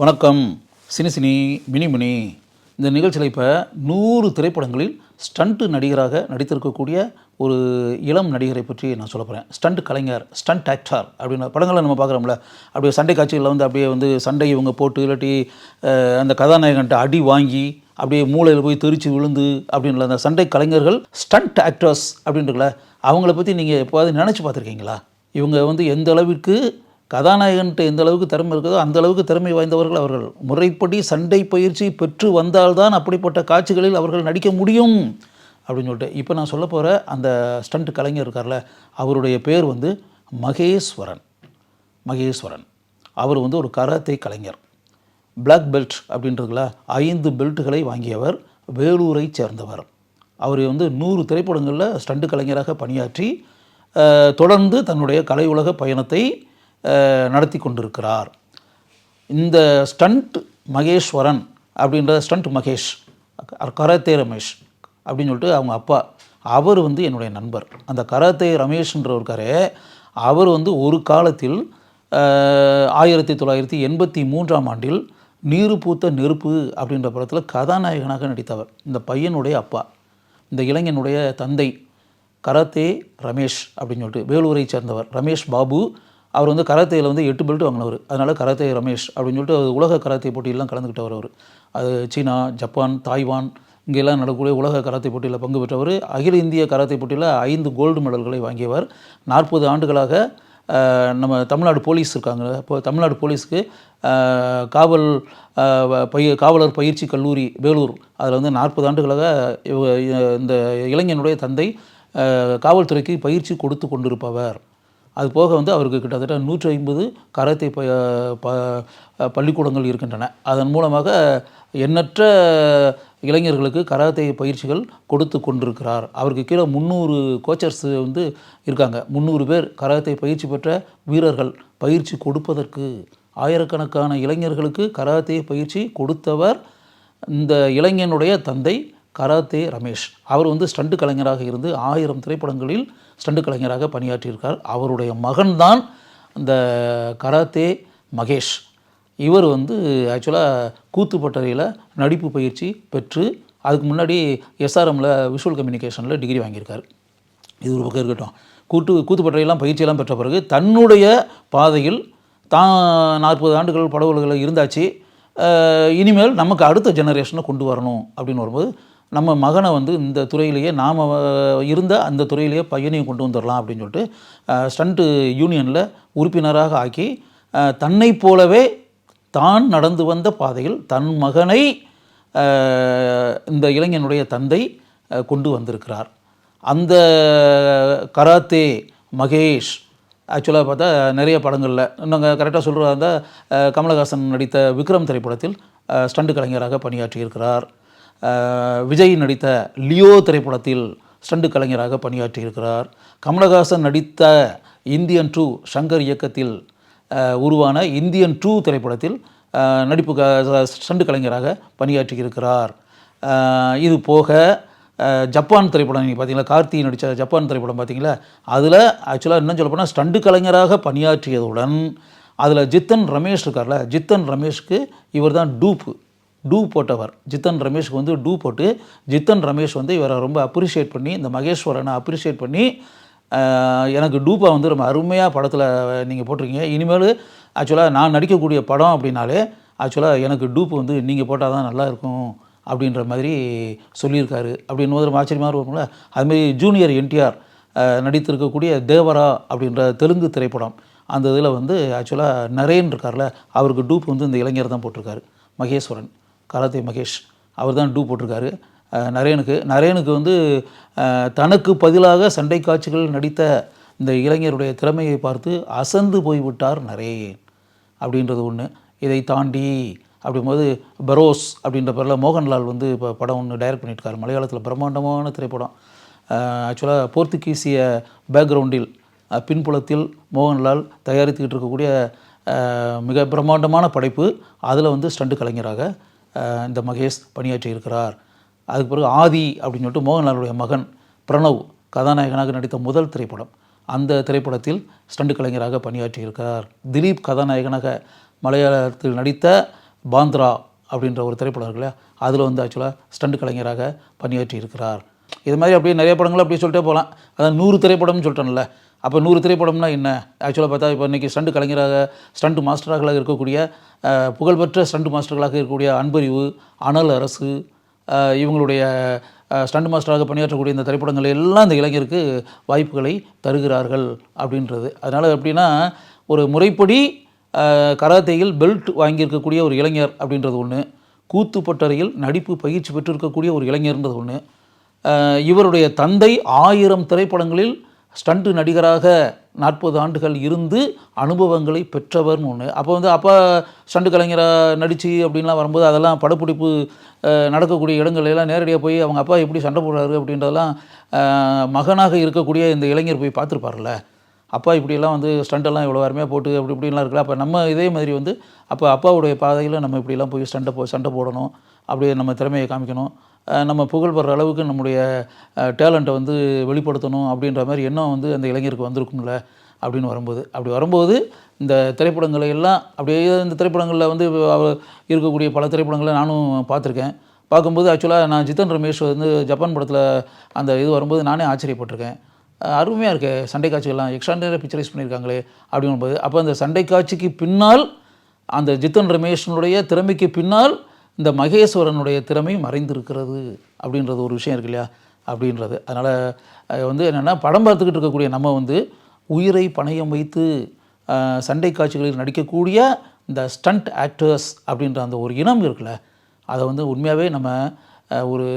வணக்கம். Cine cine mini இந்த நிகழ்ச்சியில் இப்போ நூறு திரைப்படங்களில் ஸ்டண்ட்டு நடிகராக நடித்திருக்கக்கூடிய ஒரு இளம் நடிகரை பற்றி நான் சொல்ல போகிறேன் ஸ்டண்ட் கலைஞர் ஸ்டண்ட் ஆக்டர் அப்படின்னு படங்களை நம்ம பார்க்குறோம்ல. அப்படியே சண்டை காட்சிகளில் வந்து அப்படியே வந்து சண்டை இவங்க போட்டு இல்லாட்டி அந்த கதாநாயகன்ட்ட அடி வாங்கி அப்படியே மூளையில் போய் தெரிச்சு விழுந்து அப்படின்ற அந்த சண்டை கலைஞர்கள் ஸ்டண்ட் ஆக்டர்ஸ் அப்படின்றல அவங்கள பற்றி நீங்கள் எப்போவாது நினச்சி பார்த்துருக்கீங்களா? இவங்க வந்து எந்த அளவிற்கு கதாநாயகன்ட்டு எந்த அளவுக்கு திறமை இருக்குதோ அந்த அளவுக்கு திறமை வாய்ந்தவர்கள் அவர்கள். முறைப்படி சண்டை பயிற்சி பெற்று வந்தால்தான் அப்படிப்பட்ட காட்சிகளில் அவர்கள் நடிக்க முடியும். அப்படின்னு சொல்லிட்டு இப்போ நான் சொல்ல போகிற அந்த ஸ்டண்ட் கலைஞர் இருக்கார்ல அவருடைய பேர் வந்து மகேஸ்வரன். மகேஸ்வரன். அவர் வந்து ஒரு கராத்தே கலைஞர். பிளாக் பெல்ட் அப்படின்றதுல ஐந்து பெல்ட்டுகளை வாங்கியவர் வேலூரை சேர்ந்தவர். அவர் வந்து நூறு திரைப்படங்களில் ஸ்டண்ட் கலைஞராக பணியாற்றி தொடர்ந்து தன்னுடைய கலை உலக பயணத்தை நடத்தி கொண்டிருக்கிறார். இந்த ஸ்டண்ட் மகேஸ்வரன் அப்படின்ற ஸ்டண்ட் மகேஷ் கராத்தே ரமேஷ் அப்படின்னு சொல்லிட்டு அவங்க அப்பா அவர் வந்து என்னுடைய நண்பர். அந்த கராத்தே ரமேஷ்ன்ற இருக்காரே அவர் வந்து ஒரு காலத்தில் ஆயிரத்தி தொள்ளாயிரத்தி எண்பத்தி மூன்றாம் ஆண்டில் நீரு பூத்த நெருப்பு அப்படின்ற படத்தில் கதாநாயகனாக நடித்தவர். இந்த பையனுடைய அப்பா. இந்த இளைஞனுடைய தந்தை கராத்தே ரமேஷ் அப்படின்னு சொல்லிட்டு வேலூரை சேர்ந்தவர். ரமேஷ் பாபு அவர் வந்து கராத்தேயில் வந்து எட்டு பெல்ட் வாங்கினவர். அதனால் கராத்தே ரமேஷ் அப்படின்னு சொல்லிட்டு அவர் உலக கராத்தே போட்டியெல்லாம் கலந்துக்கிட்டவர் அவர். அது சீனா ஜப்பான் தாய்வான் இங்கெல்லாம் நடக்கக்கூடிய உலக கராத்தே போட்டியில் பங்கு பெற்றவர். அகில இந்திய கராத்தே போட்டியில் ஐந்து கோல்டு மெடல்களை வாங்கியவர். நாற்பது ஆண்டுகளாக நம்ம தமிழ்நாடு போலீஸ் இருக்காங்க. இப்போ தமிழ்நாடு போலீஸ்க்கு காவல் பய காவலர் பயிற்சி கல்லூரி வேலூர். அதில் வந்து நாற்பது ஆண்டுகளாக இந்த இளைஞனுடைய தந்தை காவல்துறைக்கு பயிற்சி கொடுத்து கொண்டிருப்பவர். அது போக வந்து அவருக்கு கிட்டத்தட்ட நூற்றி ஐம்பது கராத்தே ப ப- பள்ளிக்கூடங்கள் இருக்கின்றன. அதன் மூலமாக எண்ணற்ற இளைஞர்களுக்கு கராத்தே பயிற்சிகள் கொடுத்து கொண்டிருக்கிறார். அவருக்கு கீழே முந்நூறு கோச்சர்ஸ் வந்து இருக்காங்க. முந்நூறு பேர் கராத்தே பயிற்சி பெற்ற வீரர்கள். பயிற்சி கொடுப்பதற்கு ஆயிரக்கணக்கான இளைஞர்களுக்கு கராத்தே பயிற்சி கொடுத்தவர் இந்த இளைஞனுடைய தந்தை கராத்தே ரமேஷ். அவர் வந்து ஸ்டண்ட் கலைஞராக இருந்து ஆயிரம் திரைப்படங்களில் ஸ்டண்ட் கலைஞராக பணியாற்றியிருக்கார். அவருடைய மகன்தான் இந்த கராத்தே மகேஷ். இவர் வந்து ஆக்சுவலாக கூத்துப்பட்டறையில் நடிப்பு பயிற்சி பெற்று அதுக்கு முன்னாடி எஸ்ஆர்எம்மில் விஷுவல் கம்யூனிகேஷனில் டிகிரி வாங்கியிருக்கார். இது ஒரு பக்கம் இருக்கட்டும். கூட்டு கூத்துப்பட்டறையெல்லாம் பயிற்சியெல்லாம் பெற்ற பிறகு தன்னுடைய பாதையில் தான் நாற்பது ஆண்டுகள் படவுகளில் இருந்தாச்சு. இனிமேல் நமக்கு அடுத்த ஜெனரேஷனை கொண்டு வரணும் அப்படின்னு வரும்போது நம்ம மகனை வந்து இந்த துறையிலேயே நாம் இருந்த அந்த துறையிலேயே பையனையும் கொண்டு வந்துடலாம் அப்படின்னு சொல்லிட்டு ஸ்டண்ட்டு யூனியனில் உறுப்பினராக ஆக்கி தன்னை தன்னைப் போலவே தான் நடந்து வந்த பாதையில் தன் மகனை இந்த இளைஞனுடைய தந்தை கொண்டு வந்திருக்கிறார். அந்த கராத்தே மகேஷ் ஆக்சுவலாக பார்த்தா நிறைய படங்களில் நாங்கள் கரெக்டாக சொல்கிறதா இருந்தால் கமலஹாசன் நடித்த விக்ரம் திரைப்படத்தில் ஸ்டண்ட் கலைஞராக பணியாற்றியிருக்கிறார். விஜய் நடித்த லியோ திரைப்படத்தில் ஸ்டண்டு கலைஞராக பணியாற்றியிருக்கிறார். கமலஹாசன் நடித்த இந்தியன் டூ சங்கர் இயக்கத்தில் உருவான இந்தியன் டூ திரைப்படத்தில் நடிப்பு ஸ்டண்டு கலைஞராக பணியாற்றியிருக்கிறார். இது போக ஜப்பான் திரைப்படம் நீங்கள் பார்த்தீங்களா? கார்த்தி நடித்த ஜப்பான் திரைப்படம் பார்த்தீங்களா? அதில் ஆக்சுவலாக இன்னும் சொல்ல போனால் ஸ்டண்டு கலைஞராக பணியாற்றியதுடன் அதில் ஜித்தன் ரமேஷ் இருக்கார்ல ஜித்தன் ரமேஷ்க்கு இவர் தான் டூப்பு. டூ போட்டவர். ஜித்தன் ரமேஷ்க்கு வந்து டூ போட்டு ஜித்தன் ரமேஷ் வந்து இவரை ரொம்ப அப்ரிஷியேட் பண்ணி இந்த மகேஸ்வரனை அப்ரிஷியேட் பண்ணி எனக்கு டூப்பா வந்து ரொம்ப அருமையாக படத்தில் நீங்கள் போட்டிருக்கீங்க. இனிமேல் ஆக்சுவலாக நான் நடிக்கக்கூடிய படம் அப்படின்னாலே ஆக்சுவலாக எனக்கு டூப்பு வந்து நீங்கள் போட்டால் தான் நல்லா இருக்கும் அப்படின்ற மாதிரி சொல்லியிருக்காரு. அப்படின்னு போது ரொம்ப ஆச்சரியமாக இருக்கும்ல அதுமாதிரி ஜூனியர் என்டிஆர் நடித்திருக்கக்கூடிய தேவரா அப்படின்ற தெலுங்கு திரைப்படம் அந்த இதில் வந்து ஆக்சுவலாக நரேன் இருக்கார்ல அவருக்கு டூப் வந்து இந்த இளைஞர் தான் போட்டிருக்காரு மகேஸ்வரன். கராத்தே மகேஷ் அவர் தான் டூ போட்டிருக்காரு. நரேனுக்கு நரேனுக்கு வந்து தனக்கு பதிலாக சண்டை காட்சிகள் நடித்த இந்த இளைஞருடைய திறமையை பார்த்து அசந்து போய்விட்டார் நரேன் அப்படின்றது ஒன்று இதை தாண்டி அப்படிங்கும்போது பரோஸ் அப்படின்ற பேரில் மோகன்லால் வந்து இப்போ படம் ஒன்று டைரக்ட் பண்ணியிருக்காரு. மலையாளத்தில் பிரம்மாண்டமான திரைப்படம். ஆக்சுவலாக போர்த்துகீசிய பேக்ரவுண்டில் பின்புலத்தில் மோகன்லால் தயாரித்துக்கிட்டு இருக்கக்கூடிய மிக பிரம்மாண்டமான படைப்பு. அதில் வந்து ஸ்டண்ட் கலைஞராக இந்த மகேஷ் பணியாற்றி இருக்கிறார் அதுக்கு பிறகு ஆதி அப்படின்னு சொல்லிட்டு மோகன்லாலுடைய மகன் பிரணவ் கதாநாயகனாக நடித்த முதல் திரைப்படம். அந்த திரைப்படத்தில் ஸ்டண்ட் கலைஞராக பணியாற்றி இருக்கிறார் திலீப் கதாநாயகனாக மலையாளத்தில் நடித்த பாந்த்ரா அப்படின்ற ஒரு திரைப்படம் இருக்குல்ல அதில் வந்து ஆக்சுவலாக ஸ்டண்ட் கலைஞராக பணியாற்றி இருக்கிறார் இது மாதிரி அப்படியே நிறைய படங்கள் அப்படியே சொல்லிட்டே போகலாம். அதான் நூறு திரைப்படம்னு சொல்லிட்டேன்ல. அப்போ நூறு திரைப்படம்னா என்ன? ஆக்சுவலாக பார்த்தா இப்போ இன்றைக்கி ஸ்டண்ட் கலைஞராக ஸ்டண்ட் மாஸ்டராக இருக்கக்கூடிய புகழ்பெற்ற ஸ்டண்ட் மாஸ்டர்களாக இருக்கக்கூடிய அன்பறிவு அனல் அரசு இவங்களுடைய ஸ்டண்ட் மாஸ்டராக பணியாற்றக்கூடிய இந்த திரைப்படங்கள் எல்லாம் இந்த இளைஞருக்கு வாய்ப்புகளை தருகிறார்கள் அப்படின்றது. அதனால் எப்படின்னா ஒரு முறைப்படி கராத்தேயில் பெல்ட் வாங்கியிருக்கக்கூடிய ஒரு இளைஞர் அப்படின்றது ஒன்று கூத்துப்பட்டறையில் நடிப்பு பயிற்சி பெற்றிருக்கக்கூடிய ஒரு இளைஞர்ன்றது ஒன்று இவருடைய தந்தை ஆயிரம் திரைப்படங்களில் ஸ்டண்டு நடிகராக நாற்பது ஆண்டுகள் இருந்து அனுபவங்களை பெற்றவர்னு ஒன்று அப்போ வந்து அப்பா ஸ்டண்டு கலைஞராக நடித்து அப்படின்லாம் வரும்போது அதெல்லாம் படப்பிடிப்பு நடக்கக்கூடிய இடங்கள்லாம் எல்லாம் நேரடியாக போய் அவங்க அப்பா எப்படி சண்டை போடுறாரு அப்படின்றதெல்லாம் மகனாக இருக்கக்கூடிய இந்த இளைஞர் போய் பார்த்துருப்பார்ல அப்பா இப்படியெல்லாம் வந்து ஸ்டண்டெல்லாம் இவ்வளோ அருமையாக போட்டு அப்படி இப்படிலாம் இருக்குல்ல. அப்போ நம்ம இதே மாதிரி வந்து அப்போ அப்பாவுடைய பாதையில் நம்ம இப்படிலாம் போய் சண்டை போ சண்டை போடணும். அப்படியே நம்ம திறமையை காமிக்கணும். நம்ம புகழ்பெற அளவுக்கு நம்முடைய டேலண்ட்டை வந்து வெளிப்படுத்தணும் அப்படின்ற மாதிரி எண்ணம் வந்து அந்த இளைஞருக்கு வந்திருக்கும்ல அப்படின்னு வரும்போது. அப்படி வரும்போது இந்த திரைப்படங்களை எல்லாம் அப்படியே இந்த திரைப்படங்களில் வந்து இருக்கக்கூடிய பல திரைப்படங்களை நானும் பார்த்துருக்கேன். பார்க்கும்போது ஆக்சுவலாக நான் ஜித்தன் ரமேஷ் வந்து ஜப்பான் படத்தில் அந்த இது வரும்போது நானே ஆச்சரியப்பட்டிருக்கேன். அருமையாக இருக்கு சண்டை காட்சிகள்லாம் எக்ஸ்ட்ராண்டரியாக பிக்சரைஸ் பண்ணியிருக்காங்களே அப்படிங்கும்போது அப்போ அந்த சண்டை காட்சிக்கு பின்னால் அந்த ஜித்தன் ரமேஷனுடைய திறமைக்கு பின்னால் இந்த மகேஸ்வரனுடைய திறமை மறைந்திருக்கிறது அப்படின்றது ஒரு விஷயம் இருக்கு இல்லையா? அப்படின்றது. அதனால் வந்து என்னென்னா படம் பார்த்துக்கிட்டு இருக்கக்கூடிய நம்ம வந்து உயிரை பணயம் வைத்து சண்டை காட்சிகளில் நடிக்கக்கூடிய இந்த ஸ்டண்ட் ஆக்டர்ஸ் அப்படின்ற அந்த ஒரு இனம் இருக்குல்ல அதை வந்து உண்மையாகவே நம்ம ஒரு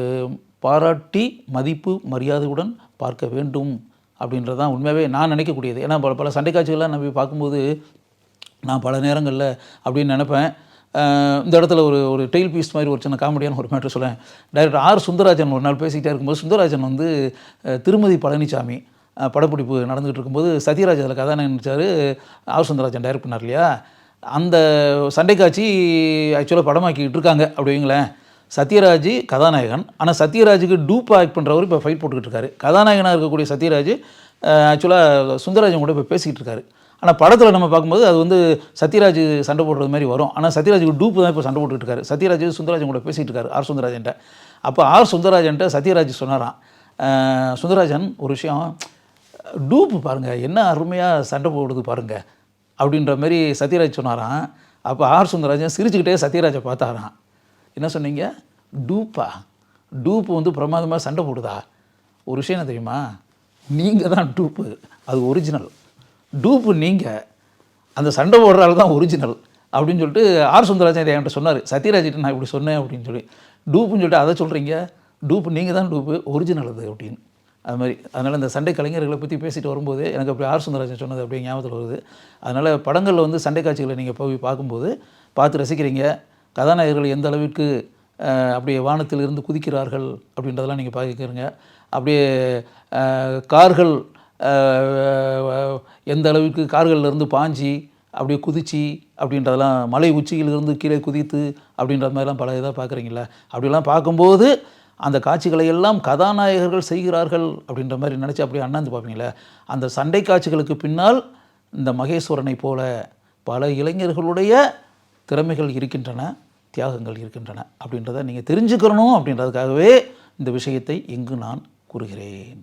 பாராட்டி மதிப்பு மரியாதையுடன் பார்க்க வேண்டும் அப்படின்றது தான் உண்மையாகவே நான் நினைக்கக்கூடியது. ஏன்னா பல பல சண்டை காட்சிகள்லாம் நம்ம பார்க்கும்போது நான் பல நேரங்களில் அப்படின்னு நினப்பேன். இந்த இடத்துல ஒரு ஒரு டெய்ல் பீஸ் மாதிரி ஒரு சின்ன காமெடியான ஒரு மேட்ரு சொல்லேன் டைரக்டர் ஆர் சுந்தரராஜன் ஒரு நாள் பேசிக்கிட்டே இருக்கும்போது சுந்தரராஜன் வந்து திருமதி பழனிசாமி படப்பிடிப்பு நடந்துகிட்டு இருக்கும்போது சத்யராஜ் அதில் கதாநாயகன் நடிச்சார் ஆர் சுந்தரராஜன் டைரக்ட் பண்ணார் இல்லையா? அந்த சண்டை காட்சி ஆக்சுவலாக படமாக்கிட்டு இருக்காங்க அப்படிங்களேன் சத்யராஜ் கதாநாயகன். ஆனால் சத்யராஜுக்கு டூப் ஆக்ட் பண்ணுறவர் இப்போ ஃபைட் போட்டுக்கிட்டு இருக்காரு. கதாநாயகனாக இருக்கக்கூடிய சத்யராஜ் ஆக்சுவலாக சுந்தரராஜன் கூட இப்போ பேசிக்கிட்டு இருக்காரு. ஆனால் படத்தில் நம்ம பார்க்கும்போது அது வந்து சத்யராஜ் சண்டை போடுறது மாதிரி வரும். ஆனால் சத்யராஜுக்கு டூப்பு தான் இப்போ சண்டை போட்டுக்கிட்டு இருக்காரு. சத்யராஜ் சுந்தரராஜன் கூட பேசிகிட்டு இருக்காரு ஆர் சுந்தரராஜன்ட்ட. அப்போ ஆர் சுந்தரராஜன்ட்ட சத்யராஜ் சொன்னாராம் சுந்தரராஜன் ஒரு விஷயம் டூப்பு பாருங்கள் என்ன அருமையாக சண்டை போடுது பாருங்கள் அப்படின்ற மாதிரி சத்யராஜ் சொன்னாராம். அப்போ ஆர் சுந்தரராஜன் சிரிச்சுக்கிட்டே சத்யராஜை பார்த்தாராம். என்ன சொன்னீங்க? டூப்பா டூப்பு வந்து பிரமாதமாக சண்டை போடுதா? ஒரு விஷயம் என்ன தெரியுமா? நீங்கள் தான் டூப்பு அது ஒரிஜினல் டூப்பு நீங்கள் அந்த சண்டை போடுற தான் ஒரிஜினல் அப்படின்னு சொல்லிட்டு ஆர் சுந்தரராஜன் என்கிட்ட சொன்னார். சத்யராஜிட்ட நான் இப்படி சொன்னேன் அப்படின்னு சொல்லி. டூப்புன்னு சொல்லிட்டு அதை சொல்கிறீங்க டூப்பு நீங்கள் தான் டூப்பு ஒரிஜினல் அது அப்படின்னு. அது மாதிரி. அதனால் இந்த சண்டை கலைஞர்களை பற்றி பேசிட்டு வரும்போது எனக்கு அப்படி ஆர் சுந்தரராஜன் சொன்னது அப்படியே ஞாபகத்தில் வருது. அதனால் படங்களில் வந்து சண்டை காட்சிகளை நீங்கள் போய் பார்க்கும்போது பார்த்து ரசிக்கிறீங்க. கதாநாயகர்கள் எந்த அளவிற்கு அப்படியே வானத்தில் இருந்து குதிக்கிறார்கள் அப்படின்றதெல்லாம் நீங்கள் பார்க்கிறீங்க. அப்படியே கார்கள் எந்த அளவுக்கு கார்களிலிருந்து பாஞ்சி அப்படியே குதிச்சு அப்படின்றதெல்லாம் மலை உச்சியிலிருந்து கீழே குதித்து அப்படின்ற மாதிரிலாம் பல இதாக பார்க்குறீங்களா அப்படிலாம் பார்க்கும்போது அந்த காட்சிகளை எல்லாம் கதாநாயகர்கள் செய்கிறார்கள் அப்படின்ற மாதிரி நினச்சி அப்படியே அண்ணாந்து பார்ப்பீங்களே அந்த சண்டை காட்சிகளுக்கு பின்னால் இந்த மகேஸ்வரனை போல பல இளைஞர்களுடைய திறமைகள் இருக்கின்றன தியாகங்கள் இருக்கின்றன அப்படின்றத நீங்கள் தெரிஞ்சுக்கிறணும் அப்படின்றதுக்காகவே இந்த விஷயத்தை இங்கு நான் கூறுகிறேன்.